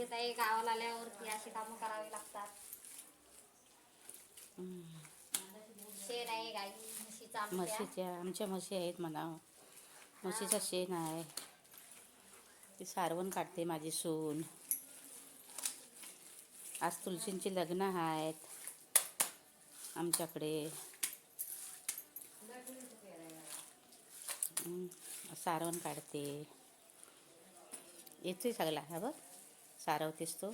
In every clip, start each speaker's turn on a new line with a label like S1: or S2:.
S1: शेत आहे गावाला आल्यावरती अशी कामं करावी लागतात. शेण आहे गाई म्हशीचा आमच्या.
S2: म्हशीच्या आमच्या म्हशी आहेत म्हणा. म्हशीचं शेण आहे. ती सारवण काढते माझी सून. आज तुलसींची लग्न आहेत आमच्याकडे. सारवण काढते. येतोय सगळा हा बघ. सारवतेस तो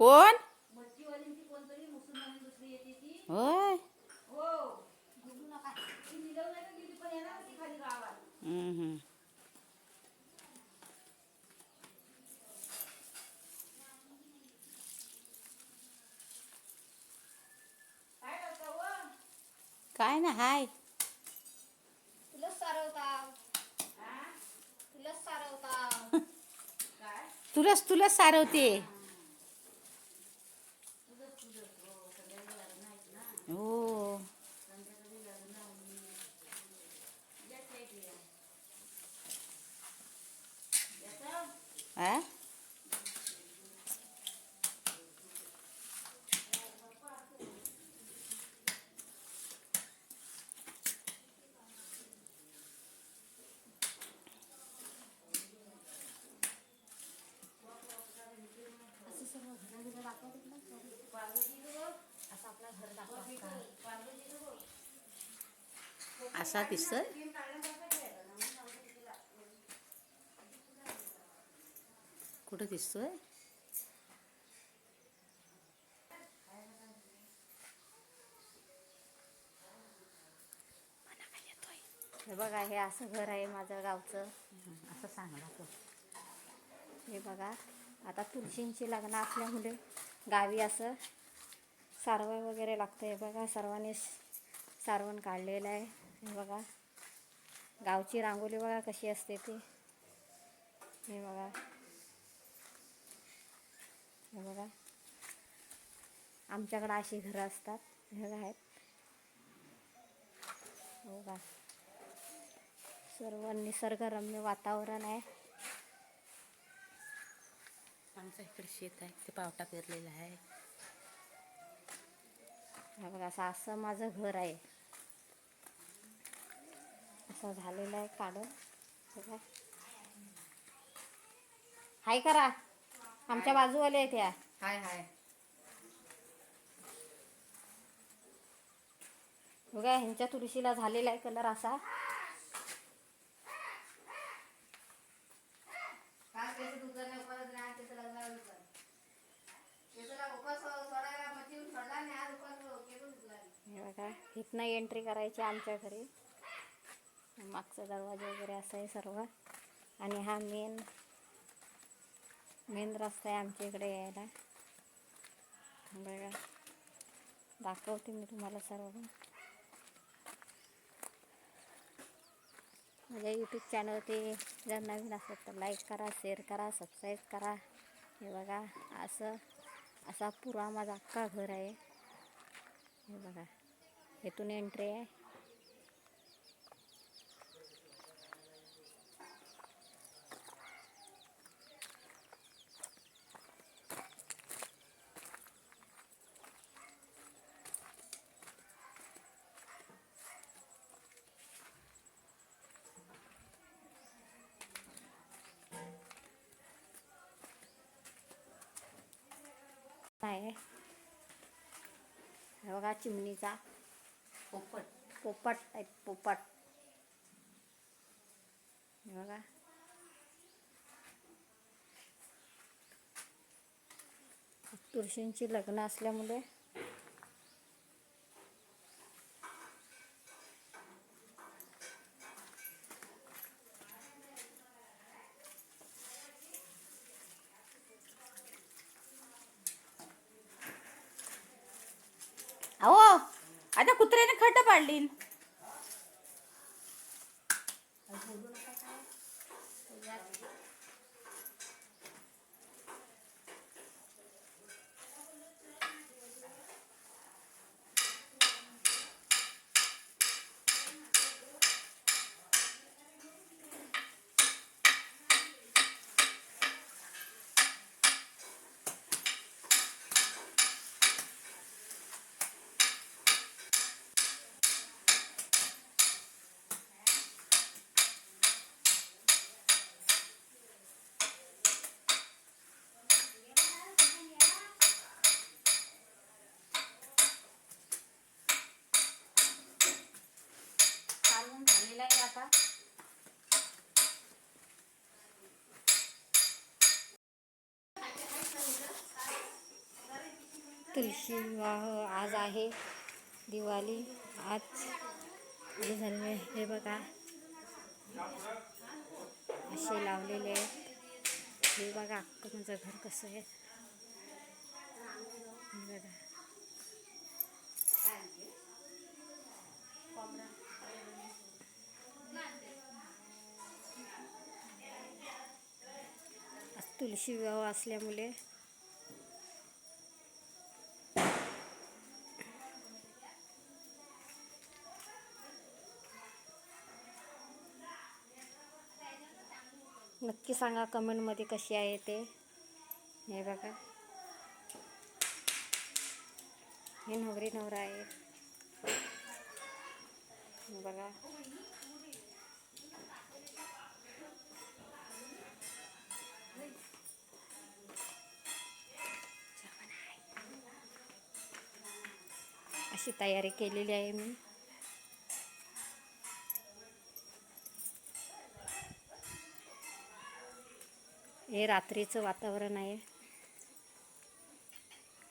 S2: कोण ना हाय.
S1: तुलाच सारवता तुलाच सारवता
S2: तुलाच तुलाच सारवते हो आ?
S1: असं सगळं घरा घरा दाखवतात ना असं आपलं घर दाखवतात
S2: असा दिसतोय. कुठं दिसतोय?
S1: हे बघा हे असं घर आहे माझं गावचं.
S2: असं सांगला तो.
S1: हे बघा आता तुळशींची लग्न असल्यामुळे गावी असं सारवण वगैरे लागतं हे बघा सर्वांनी सारवण काढलेलं आहे. हे बघा. गावची रांगोळी बघा कशी असते ती. हे बघा. हे बघा. आमच्याकडं अशी घरं असतात हे बघा आहेत. हो का? सर्व निसर्गरम्य वातावरण आहे.
S2: आमचं इकडे शेत आहे ते पावटा पेरलेला आहे.
S1: हे बघा असं असं माझं घर आहे. असं झालेलं आहे काढून. बघा. हाय करा. आमच्या बाजूवाले आहेत या.
S2: हाय हाय.
S1: बघा ह्यांच्या तुळशीला झालेला आहे कलर असा. हे बघा इथनं एंट्री करायची आमच्या घरी. मागचा दरवाजा वगैरे असं आहे सर्व. आणि हा मेन मेन रस्ता आहे आमच्या इकडे यायला. बघा. दाखवते मी तुम्हाला सर्व माझ्या यूट्यूब चॅनलवरती जर नवीन असेल तर लाईक करा शेअर करा सबस्क्राईब करा. हे बघा असं असा पुरा माझा अख्खा घर आहे. हे बघा. इथून एंट्री आहे. आहे. हे बघा चिमणीचा.
S2: पोपट.
S1: पोपट आहेत पोपट. हे बघा. तुळशींची लग्न असल्यामुळे
S2: अहो आता कुत्र्याने खट पाडली
S1: झालेला तुळशी विवाह आज आहे. दिवाळी आज. हे झालेलं आहे हे बघा. असे लावलेले आहेत. हे बघा तुमचं माझं घर कसं आहे. बघा. शिवगाव विवाह असल्यामुळे. नक्की सांगा कमेंटमध्ये कशी आहे ते. हे बघा. हे नवरी नवरा आहे बघा. अशी तयारी केलेली आहे मी. हे रात्रीचं वातावरण आहे.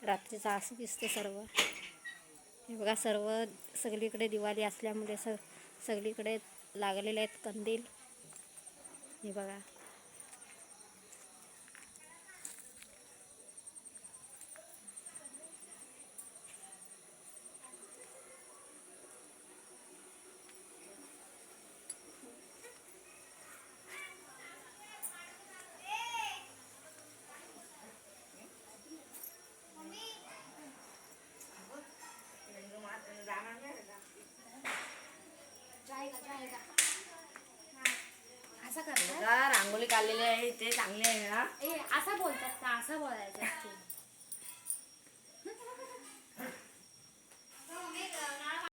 S1: रात्रीचं असं दिसतं सर्व. हे बघा सर्व सगळीकडे दिवाळी असल्यामुळे स सगळीकडे लागलेले आहेत कंदील. हे बघा
S3: का रांगोळी काढलेले आहे ते चांगले आहे ना?
S4: ए असा बोलतात का? असं बोलायचं असते.